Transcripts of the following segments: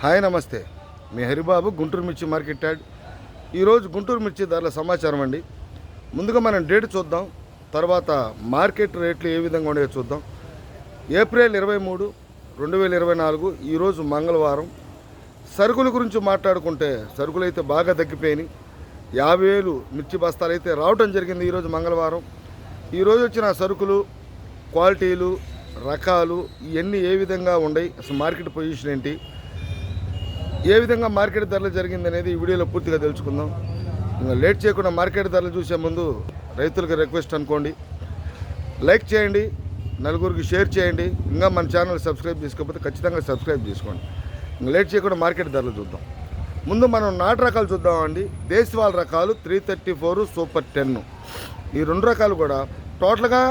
Hi నమస్తే. మీ హరిబాబు గుంటూరు మిర్చి market add. ఈరోజు గుంటూరు మిర్చి ధరల సమాచారం అండి. ముందుగా మనం డేట్ చూద్దాం. తర్వాత మార్కెట్ రేట్లు ఏ విధంగా ఉండేవి చూద్దాం. ఏప్రిల్ ఇరవై మూడు రెండు వేల ఇరవై నాలుగు ఈరోజు మంగళవారం. సరుకుల గురించి మాట్లాడుకుంటే సరుకులు అయితే బాగా తగ్గిపోయినాయి. యాభై వేలు మిర్చి బస్తాలు అయితే రావటం జరిగింది ఈరోజు మంగళవారం. ఈరోజు వచ్చిన సరుకులు క్వాలిటీలు రకాలు ఇవన్నీ ఏ విధంగా ఉన్నాయి? అసలు మార్కెట్ పొజిషన్ ఏంటి? ఏ విధంగా మార్కెట్ ధరలు జరిగింది అనేది ఈ వీడియోలో పూర్తిగా తెలుసుకుందాం. ఇంకా లేట్ చేయకుండా మార్కెట్ ధరలు చూసే ముందు రైతులకు రిక్వెస్ట్ అనుకోండి. లైక్ చేయండి నలుగురికి షేర్ చేయండి. ఇంకా మన ఛానల్ సబ్స్క్రైబ్ చేసుకోకపోతే ఖచ్చితంగా సబ్స్క్రైబ్ చేసుకోండి. ఇంకా లేట్ చేయకుండా మార్కెట్ ధరలు చూద్దాం. ముందు మనం నాటు రకాలు చూద్దామండి. దేశవాళ రకాలు three thirty four super ten. ఈ రెండు రకాలు కూడా టోటల్గా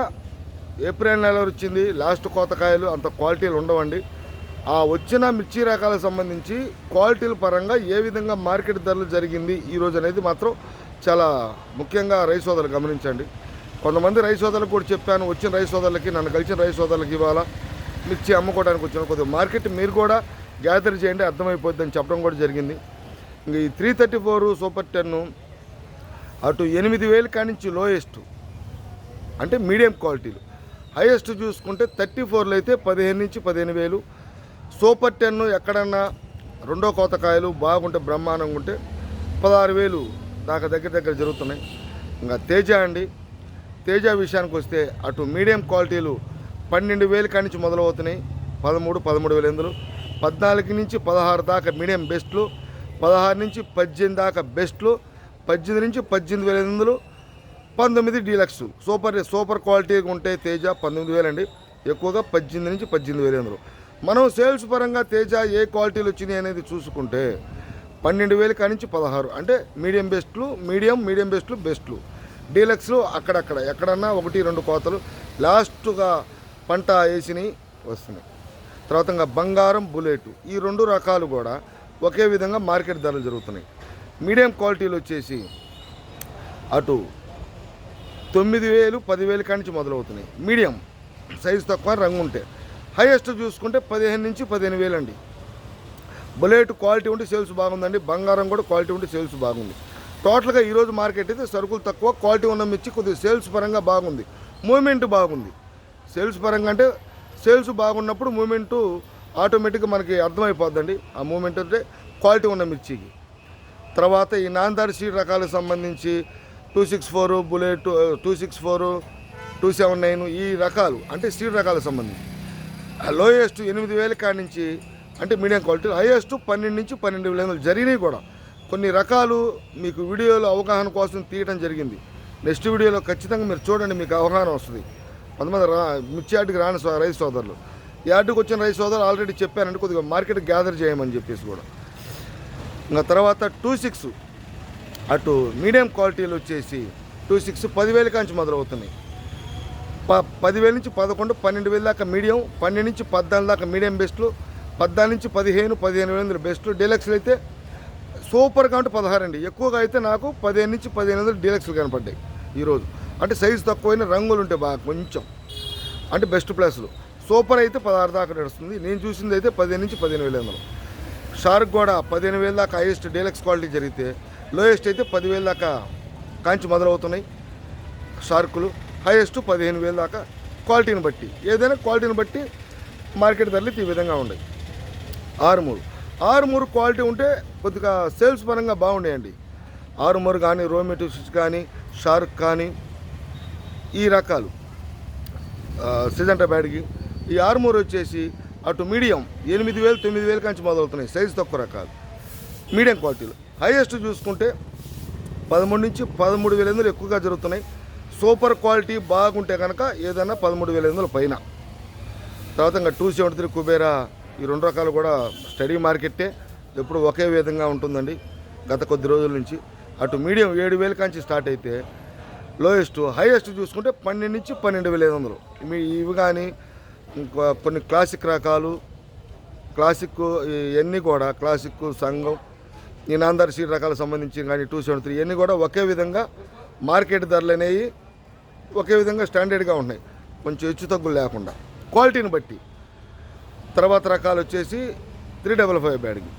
ఏప్రిల్ నెల వచ్చింది. లాస్ట్ కోతకాయలు అంత క్వాలిటీలు ఉండవండి. ఆ వచ్చిన మిర్చి రకాలకు సంబంధించి క్వాలిటీల పరంగా ఏ విధంగా మార్కెట్ ధరలు జరిగింది ఈరోజు అనేది మాత్రం చాలా ముఖ్యంగా రైస్ సోదరులు గమనించండి. కొంతమంది రైస్ సోదరులకు కూడా చెప్పాను వచ్చిన రైస్ సోదరులకి నన్ను కలిసిన రైస్ సోదరులకి ఇవాళ మిర్చి అమ్ముకోవడానికి వచ్చిన కొద్దిగా మార్కెట్ మీరు కూడా గ్యాదర్ చేయండి అర్థమైపోద్ది అని చెప్పడం కూడా జరిగింది. ఇంక ఈ three thirty four super ten అటు ఎనిమిది వేలు కానించి లోయెస్ట్ అంటే మీడియం క్వాలిటీలు. హైయెస్ట్ చూసుకుంటే థర్టీ ఫోర్లో అయితే పదిహేను నుంచి పదిహేను వేలు సూపర్ టెన్ ఎక్కడన్నా రెండో కోతకాయలు బాగుంటే బ్రహ్మాండంగా ఉంటే పదహారు వేలు దాకా దగ్గర దగ్గర జరుగుతున్నాయి. ఇంకా తేజ అండి. తేజ విషయానికి వస్తే అటు మీడియం క్వాలిటీలు పన్నెండు వేలు కానించి మొదలవుతున్నాయి. పదమూడు పదమూడు వేల ఎందులు. పద్నాలుగు నుంచి పదహారు దాకా మీడియం బెస్ట్లు. పదహారు నుంచి పద్దెనిమిది దాకా బెస్ట్లు. పద్దెనిమిది నుంచి పద్దెనిమిది వేల ఎందులు. పంతొమ్మిది డీలక్స్. సూపర్ సూపర్ క్వాలిటీగా ఉంటే తేజ పంతొమ్మిది వేలండి. ఎక్కువగా పద్దెనిమిది నుంచి పద్దెనిమిది వేలు ఎందులు. మనం సేల్స్ పరంగా తేజ ఏ క్వాలిటీలు వచ్చినాయి అనేది చూసుకుంటే పన్నెండు వేలు కానించి పదహారు. అంటే మీడియం బెస్ట్లు మీడియం మీడియం బెస్ట్లు బెస్ట్లు. డీలక్స్లు అక్కడక్కడ. ఎక్కడన్నా ఒకటి రెండు కోతలు లాస్ట్గా పంట వేసినవి వస్తున్నాయి. తర్వాత ఇంకా బంగారం బుల్లెట్ ఈ రెండు రకాలు కూడా ఒకే విధంగా మార్కెట్ ధరలు జరుగుతున్నాయి. మీడియం క్వాలిటీలు వచ్చేసి అటు తొమ్మిది వేలు పదివేలు కానించి మొదలవుతున్నాయి. మీడియం సైజు తక్కువ రంగు ఉంటే. హైయెస్ట్ చూసుకుంటే పదిహేను నుంచి పదిహేను వేలు అండి బుల్లెట్ క్వాలిటీ ఉంటే సేల్స్ బాగుందండి. బంగారం కూడా క్వాలిటీ ఉంటే సేల్స్ బాగుంది. టోటల్గా ఈరోజు మార్కెట్ అయితే సరుకులు తక్కువ క్వాలిటీ ఉన్న మిర్చి కొద్దిగా సేల్స్ పరంగా బాగుంది. మూమెంట్ బాగుంది. సేల్స్ పరంగా అంటే సేల్స్ బాగున్నప్పుడు మూమెంట్ ఆటోమేటిక్గా మనకి అర్థమైపోద్దండి. ఆ మూమెంట్ అంటే క్వాలిటీ ఉన్న మిర్చికి. తర్వాత ఈ నాందారి సీడ్ రకాలకు సంబంధించి two six four bullet two six four two seven nine ఈ రకాలు అంటే సీడ్ రకాలకు సంబంధించి. లోయెస్ట్ ఎనిమిది వేల కాడి నుంచి అంటే మీడియం క్వాలిటీ హైయెస్ట్ పన్నెండు నుంచి పన్నెండు వేల ఎనిమిది జరిగినాయి కూడా. కొన్ని రకాలు మీకు వీడియోలో అవగాహన కోసం తీయటం జరిగింది. నెక్స్ట్ వీడియోలో ఖచ్చితంగా మీరు చూడండి మీకు అవగాహన వస్తుంది. కొంతమంది రా మిర్చి యార్డుకి రాని సో- రైతు సోదరులు. యార్డుకు వచ్చిన రైతు సోదరులు ఆల్రెడీ చెప్పానంటే కొద్దిగా మార్కెట్ గ్యాదర్ చేయమని చెప్పేసి కూడా. ఇంకా తర్వాత టూ సిక్స్ అటు మీడియం క్వాలిటీలు వచ్చేసి టూ సిక్స్ పదివేల కాంచి మొదలవుతున్నాయి. ప పదివేల నుంచి పదకొండు పన్నెండు వేల దాకా మీడియం పన్నెండు నుంచి పద్నాలుగు దాకా మీడియం బెస్ట్లు పద్నాలుగు నుంచి పదిహేను పదిహేను వేల బెస్ట్లు డీలక్స్లు అయితే సూపర్గా అంటే పదహారు అండి ఎక్కువగా అయితే నాకు పదిహేను నుంచి పదిహేను వందలు డీలక్స్లు కనపడ్డాయి ఈరోజు. అంటే సైజు తక్కువైన రంగులు ఉంటాయి బాగా కొంచెం. అంటే బెస్ట్ ప్లేస్లు. సూపర్ అయితే పదహారు దాకా నడుస్తుంది. నేను చూసింది అయితే పదిహేను నుంచి పదిహేను వేల వందలు. షార్క్ కూడా పదిహేను వేల దాకా హైయెస్ట్ డీలక్స్ క్వాలిటీ జరిగితే లోయెస్ట్ అయితే పదివేల దాకా కాంచి మొదలవుతున్నాయి షార్కులు. హైయెస్ట్ పదిహేను వేలు దాకా క్వాలిటీని బట్టి. ఏదైనా క్వాలిటీని బట్టి మార్కెట్ ధరలు ఈ విధంగా ఉన్నాయి ఆరుమూరు. ఆరుమూరు క్వాలిటీ ఉంటే కొద్దిగా సేల్స్ పరంగా బాగుండేయండి. ఆరుమూరు కానీ రోమెటిక్స్ కానీ షార్క్ కానీ ఈ రకాలు. సిజంటా బ్యాడ్కి. ఈ ఆరుమూరు వచ్చేసి అటు మీడియం ఎనిమిది వేలు తొమ్మిది వేలు కంచి మొదలవుతున్నాయి. సైజు తక్కువ రకాలు. మీడియం క్వాలిటీలు. హైయెస్ట్ చూసుకుంటే పదమూడు నుంచి పదమూడు వేల ఎందుకు ఎక్కువగా జరుగుతున్నాయి. సూపర్ క్వాలిటీ బాగుంటే కనుక ఏదైనా పదమూడు వేల వందల పైన. తర్వాత ఇంకా టూ సెవెంటీ త్రీ కుబేరా ఈ రెండు రకాలు కూడా స్టడీ మార్కెట్టే. ఎప్పుడు ఒకే విధంగా ఉంటుందండి గత కొద్ది రోజుల నుంచి. అటు మీడియం ఏడు వేల కాంచి స్టార్ట్ అయితే లోయెస్ట్ హైయెస్ట్ చూసుకుంటే పన్నెండు నుంచి పన్నెండు వేల ఐదు వందలు. ఇవి కానీ ఇంకా కొన్ని క్లాసిక్ రకాలు క్లాసిక్ ఇవన్నీ కూడా క్లాసిక్ సంఘం ఈ నాందర్ సీట్ రకాలకు సంబంధించి కానీ టూ సెవెంటీ త్రీ ఇవన్నీ కూడా ఒకే విధంగా మార్కెట్ ధరలు అనేవి ఒకే విధంగా స్టాండర్డ్గా ఉన్నాయి కొంచెం హెచ్చు తగ్గులు లేకుండా. క్వాలిటీని బట్టి. తర్వాత రకాలు వచ్చేసి త్రీ డబల్ ఫైవ్ బ్యాడ్కి.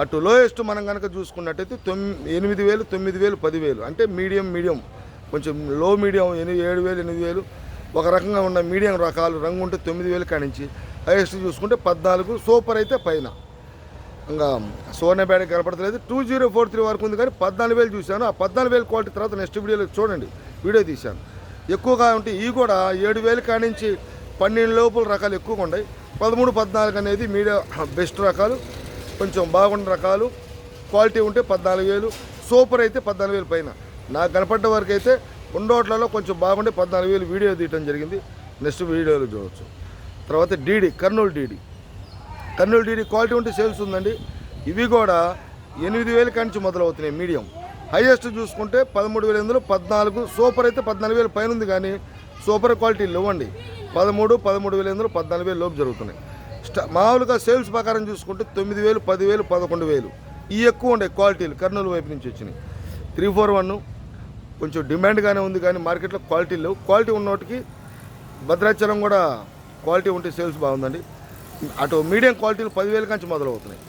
అటు లోయెస్ట్ మనం కనుక చూసుకున్నట్టయితే తొమ్మిది ఎనిమిది వేలు తొమ్మిది వేలు పదివేలు అంటే మీడియం మీడియం. కొంచెం లో మీడియం ఎనిమిది ఏడు వేలు ఎనిమిది వేలు. ఒక రకంగా ఉన్న మీడియం రకాలు రంగు ఉంటే తొమ్మిది వేలు కానించి హైయెస్ట్ చూసుకుంటే పద్నాలుగు సూపర్ అయితే పైన. ఇంకా సోర్ణ బ్యాడ్ కనపడతలేదు. టూ జీరో ఫోర్ త్రీ వరకు ఉంది కానీ పద్నాలుగు వేలు చూశాను. ఆ పద్నాలుగు వేలు క్వాలిటీ తర్వాత నెక్స్ట్ వీడియోలో చూడండి. వీడియో తీశాను. ఎక్కువగా ఉంటే ఈ కూడా ఏడు వేలు కానించి పన్నెండు లోపల రకాలు ఎక్కువగా ఉన్నాయి. పదమూడు పద్నాలుగు అనేది మీడియా బెస్ట్ రకాలు. కొంచెం బాగున్న రకాలు. క్వాలిటీ ఉంటే పద్నాలుగు వేలు. సూపర్ అయితే పద్నాలుగు వేలు పైన. నాకు కనపడ్డ వరకు అయితే ఉండోట్లలో కొంచెం బాగుండే పద్నాలుగు వేలు వీడియో తీయటం జరిగింది. నెక్స్ట్ వీడియోలో చూడవచ్చు తర్వాత DD Kurnool DD. Kurnool DD quality ఉంటే సేల్స్ ఉందండి. ఇవి కూడా ఎనిమిది వేల కానించి మొదలవుతున్నాయి మీడియం. హైయెస్ట్ చూసుకుంటే పదమూడు వేల ఎనిమిదిలో పద్నాలుగు సూపర్ అయితే పద్నాలుగు వేల పైన ఉంది కానీ సూపర్ క్వాలిటీ ఇవ్వండి పదమూడు పదమూడు వేల ఎనిమిదిలో పద్నాలుగు వేలు లోపు జరుగుతున్నాయి. స్టా మామూలుగా సేల్స్ ప్రకారం చూసుకుంటే తొమ్మిది వేలు పదివేలు పదకొండు వేలు ఈ ఎక్కువ ఉండే క్వాలిటీలు కర్నూలు వైపు నుంచి వచ్చినాయి. త్రీ ఫోర్ వన్ కొంచెం డిమాండ్గానే ఉంది కానీ మార్కెట్లో క్వాలిటీ లేవు. క్వాలిటీ ఉన్నోటికి భద్రాచలం కూడా క్వాలిటీ ఉంటే సేల్స్ బాగుందండి. అటు మీడియం క్వాలిటీలు పదివేల కంచి మొదలవుతున్నాయి.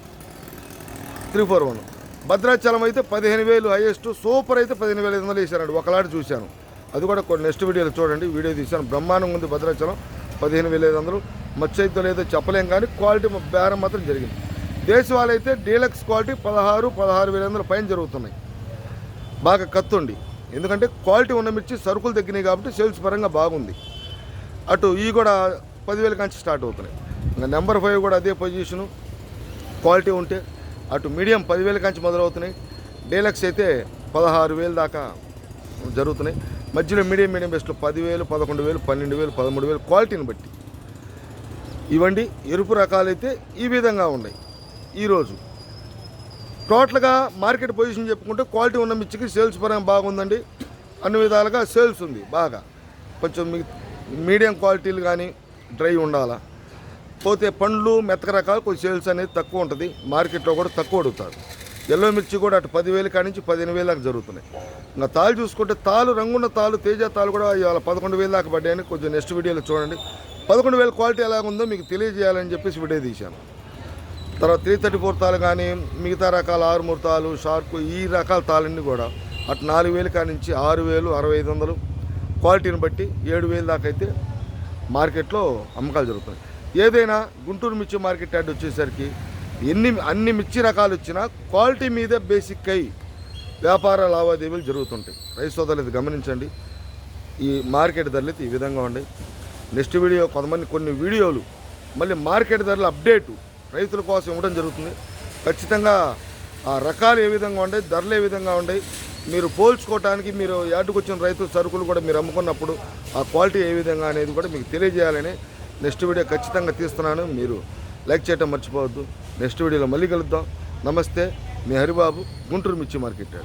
త్రీ ఫోర్ వన్ భద్రాచలం అయితే పదిహేను వేలు హైయెస్ట్ సూపర్ అయితే పదిహేను వేల ఐదు వందలు వేసారండి ఒకలాడ చూశాను. అది కూడా కొన్ని నెక్స్ట్ వీడియోలో చూడండి. వీడియో తీశాను. బ్రహ్మాండంగా ఉంది భద్రాచలం. పదిహేను వేల ఐదు వందలు. మచ్చ అయితే లేదో చెప్పలేం కానీ క్వాలిటీ బేరం మాత్రం జరిగింది. దేశవాళ అయితే డీలక్స్ క్వాలిటీ పదహారు పదహారు వేల వందల పైన జరుగుతున్నాయి. బాగా కత్తుండి ఎందుకంటే క్వాలిటీ ఉన్న మిర్చి సరుకులు తగ్గినాయి కాబట్టి సేల్స్ పరంగా బాగుంది. అటు ఈ కూడా పదివేల కాంచి స్టార్ట్ అవుతున్నాయి. ఇంకా నెంబర్ ఫైవ్ కూడా అదే పొజిషను. క్వాలిటీ ఉంటే అటు మీడియం పదివేల కంచి మొదలవుతున్నాయి. డీలక్స్ అయితే పదహారు వేలు దాకా జరుగుతున్నాయి. మధ్యలో మీడియం మీడియం బెస్ట్లో పదివేలు పదకొండు వేలు పన్నెండు వేలు పదమూడు వేలు క్వాలిటీని బట్టి. ఇవండి ఎరుపు రకాలైతే ఈ విధంగా ఉన్నాయి. ఈరోజు టోటల్గా మార్కెట్ పొజిషన్ చెప్పుకుంటే క్వాలిటీ ఉన్న మిర్చికి సేల్స్ పరంగా బాగుందండి. అన్ని విధాలుగా సేల్స్ ఉంది బాగా. కొంచెం మీడియం క్వాలిటీలు కానీ డ్రై ఉండాలా? పోతే పండ్లు మెత్తక రకాలు కొంచెం సేల్స్ అనేది తక్కువ ఉంటుంది. మార్కెట్లో కూడా తక్కువ అడుగుతారు. ఎల్లో మిర్చి కూడా అటు పదివేలు కాడి నుంచి పదిహేను వేలు దాకా జరుగుతున్నాయి. ఇంకా తాలు చూసుకుంటే తాలు రంగున్న తాలు తేజ తాలు కూడా ఇవాళ పదకొండు వేలు దాకా పడ్డాయని కొంచెం నెక్స్ట్ వీడియోలో చూడండి. పదకొండు వేల క్వాలిటీ ఎలాగుందో మీకు తెలియజేయాలని చెప్పేసి వీడియో తీశాను. తర్వాత త్రీ థర్టీ ఫోర్ తాలు కానీ మిగతా రకాల ఆరుమూరు తాలు షార్క్ ఈ రకాల తాలన్నీ కూడా అటు నాలుగు వేలు కాడి నుంచి ఆరు వేలు అరవై ఐదు వందలు. క్వాలిటీని బట్టి ఏడు వేలు దాకా అయితే మార్కెట్లో అమ్మకాలు జరుగుతున్నాయి. ఏదైనా గుంటూరు మిర్చి మార్కెట్ యాడ్ వచ్చేసరికి ఎన్ని అన్ని మిర్చి రకాలు వచ్చినా క్వాలిటీ మీద బేసిక్ అయి వ్యాపార లావాదేవీలు జరుగుతుంటాయి. రైతు సోదరులు గమనించండి. ఈ మార్కెట్ ధరలు ఈ విధంగా ఉన్నాయి నెక్స్ట్ వీడియో కొంతమంది కొన్ని వీడియోలు మళ్ళీ మార్కెట్ ధరల అప్డేటు రైతుల కోసం ఇవ్వడం జరుగుతుంది. ఖచ్చితంగా ఆ రకాలు ఏ విధంగా ఉన్నాయి ధరలు ఏ విధంగా ఉన్నాయి మీరు పోల్చుకోవటానికి మీరు యాడ్డుకు వచ్చిన రైతుల సరుకులు కూడా మీరు అమ్ముకున్నప్పుడు ఆ క్వాలిటీ ఏ విధంగా అనేది కూడా మీకు తెలియజేయాలని నెక్స్ట్ వీడియో ఖచ్చితంగా తీస్తున్నాను. మీరు లైక్ చేయటం మర్చిపోవద్దు. నెక్స్ట్ వీడియోలో మళ్ళీ కలుద్దాం. నమస్తే మీ హరిబాబు గుంటూరు మిర్చి మార్కెట్